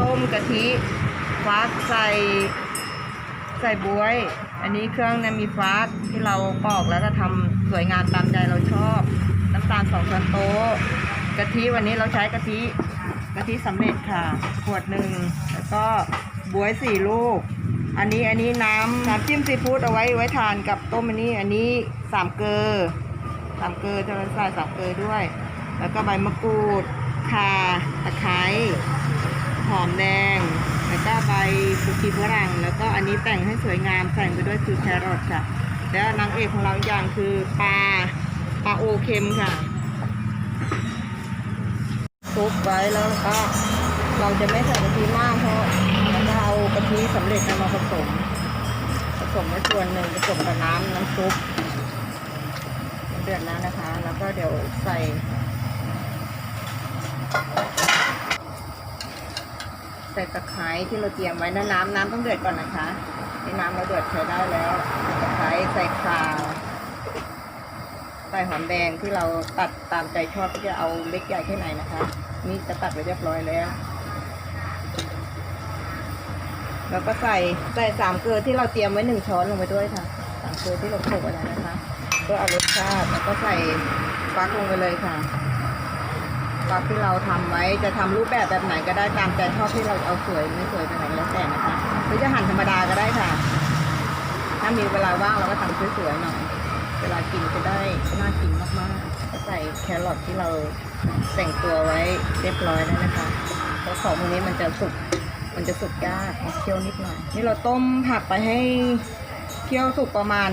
ต้มกะทิฟักใส่ใส่บวย อันนี้เครื่องเนี่ยมีฟักที่เราปอกแล้วก็ทำสวยงามตามใจเราชอบ น้ำตาลสองช้อนโต๊ะกะทิวันนี้เราใช้กะทิกะทิสำเร็จค่ะขวดหนึ่งแล้วก็บวยสี่ลูก อันนี้อันนี้น้ำน้ำจิ้มซีฟู้ดเอาไว้ไว้ทานกับต้มอันนี้อันนี้สามเกลอสามเกลอจะใส่สามเกลอด้วย แล้วก็ใบมะกรูดข่าตะไคร้ อมแดง แล้วก็ใบสุกีฝรั่ง แล้วก็อันนี้แต่งให้สวยงามแต่งไปด้วยคือแครอทค่ะ แล้วนางเอกของเราอีกอย่างคือปลาปลาโอเค็มค่ะคลุกไว้แล้วก็เราจะไม่ใส่กะทิมากเพราะเราจะเอากะทิสำเร็จมาผสม ผสมไว้ส่วนหนึ่งผสมกับน้ำน้ำซุปเดือดแล้วนะคะ แล้วก็เดี๋ยวใส่ ใส่ตะไคร้ที่เราเตรียมไว้นะน้ำน้ำต้องเดือดก่อนนะคะนี่น้ำเราเดือดใช้ได้แล้วตะไคร้ใส่ข่าใส่หอมแดงที่เราตัดตามใจชอบที่จะเอาเล็กใหญ่แค่ไหนนะคะ นี่จะตัดไว้เรียบร้อยแล้วแล้วก็ใส่ใส่สามเกลือที่เราเตรียมไว้หนึ่งช้อนลงไปด้วยค่ะสามเกลือที่เราโขลกไว้แล้วนะคะเพื่อเอารสชาติแล้วก็ใส่ฟักลงไปเลยค่ะ ฟักที่เราทำไว้จะทำรูปแบบแบบไหนก็ได้ตามใจชอบที่เราเอาสวยไม่สวยไปไหนแล้วแต่นะคะหรือจะหั่นธรรมดาก็ได้ค่ะ ถ้ามีเวลาว่างเราก็ทำสวยๆหน่อยเวลากินจะได้น่ากินมากๆก็ใส่แครอทที่เราแต่งตัวไว้เรียบร้อยแล้วนะคะเพราะของพวกนี้มันจะสุกมันจะสุกยากเคี่ยวนิดหน่อย นี่เราต้มผักไปให้เคี่ยวสุกประมาณ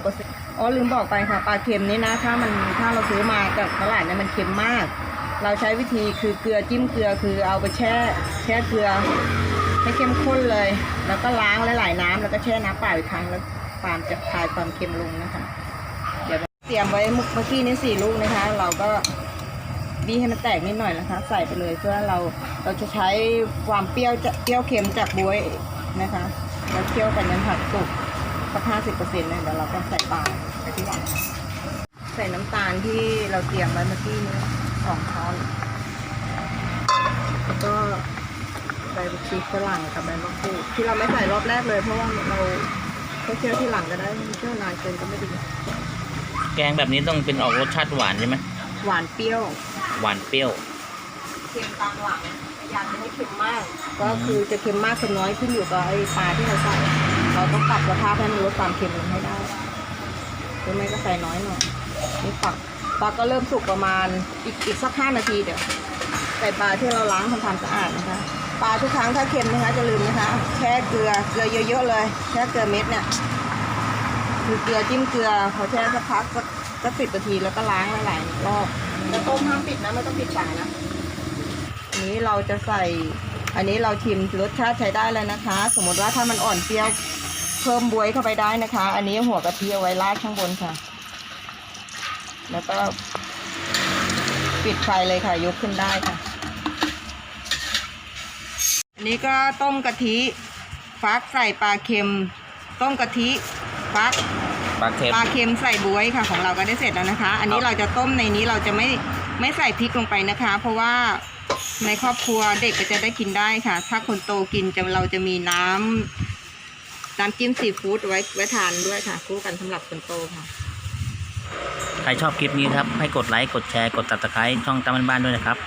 50%อ๋อลืมบอกไปค่ะปลาเค็มนี่นะถ้ามันถ้าเราซื้อมาจากตลาดเนี่ยมันเค็มมาก เราใช้วิธีคือเกลือจิ้มเกลือคือเอาไปแช่แช่เกลือให้เข้มข้นเลย แล้วก็ล้างหลายๆน้ำแล้วก็แช่น้ำเปล่าอีกครั้งแล้วความจะคลายความเค็มลงนะคะ เดี๋ยวเตรียมไว้เมื่อกี้นี้สี่ลูกนะคะ เราก็บีให้มันแตกนิดหน่อยนะคะ ใส่ไปเลยเพื่อเราเราจะใช้ความเปรี้ยวจะเปรี้ยวเค็มจากบวยนะคะเราเคี่ยวกันยันผัดสุกสักห้าสิบเปอร์เซ็นต์เลยเดี๋ยวเราก็ใส่ปลาไปที่หลังใส่น้ำตาลที่เราเตรียมไว้เมื่อกี้นี้ สองช้อน แล้วก็ใบบุชีฝรั่งกับใบมะกรูดที่เราไม่ใส่รอบแรกเลย เพราะว่าเราเขาเคี่ยวที่หลังก็ได้เคี่ยวนานเกินก็ไม่ดีแกงแบบนี้ต้องเป็นออกรสชาติหวานใช่ไหมหวานเปรี้ยว หวานเปรี้ยวเค็มตามหลังอยากจะให้เค็มมาก ก็คือจะเค็มมากเค็มน้อยขึ้นอยู่กับไอ้ปลาที่เราใส่เราต้องปรับสภาพให้มันลดความเค็มลงให้ได้หรือไม่ก็ใส่น้อยหน่อยนี่ปรับ ปลาก็เริ่มสุกประมาณอีกอีกสักห้านาทีเดี๋ยวใส่ปลาที่เราล้างทำความสะอาดนะคะปลาทุกครั้งถ้าเค็มนะคะจะลืมนะคะแช่เกลือเกลือเยอะๆเลยแช่เกลือเม็ดเนี่ยคือเกลือจิ้มเกลือพอแช่สักพักสักสักสิบนาทีแล้วก็ล้างหลายๆรอบแล้วต้มห้ามปิดนะไม่ต้องปิดฝานะอันนี้เราจะใส่ อันนี้เราชิมรสชาติใช้ได้แล้วนะคะ สมมติว่าถ้ามันอ่อนเปรี้ยวเพิ่มบวยเข้าไปได้นะคะ อันนี้หัวกะทิเอาไว้ราดข้างบนค่ะ แล้วก็ปิดไฟเลยค่ะ ยกขึ้นได้ค่ะ อันนี้ก็ต้มกะทิฟักใส่ปลาเค็ม ต้มกะทิฟักปลาเค็มปลาเค็มใส่บวยค่ะ ของเราก็ได้เสร็จแล้วนะคะ อันนี้ครับเราจะต้มในนี้เราจะไม่ไม่ใส่พริกลงไปนะคะ เพราะว่าในครอบครัวเด็กก็จะได้กินได้ค่ะ ถ้าคนโตกินจะเราจะมีน้ำน้ำจิ้มซีฟู้ดไว้ไว้ทานด้วยค่ะ คู่กันสำหรับคนโตค่ะ ใครชอบคลิปนี้ครับ ให้กดไลค์ กดแชร์ กดติดตามช่องตามบ้านๆด้วยนะครับ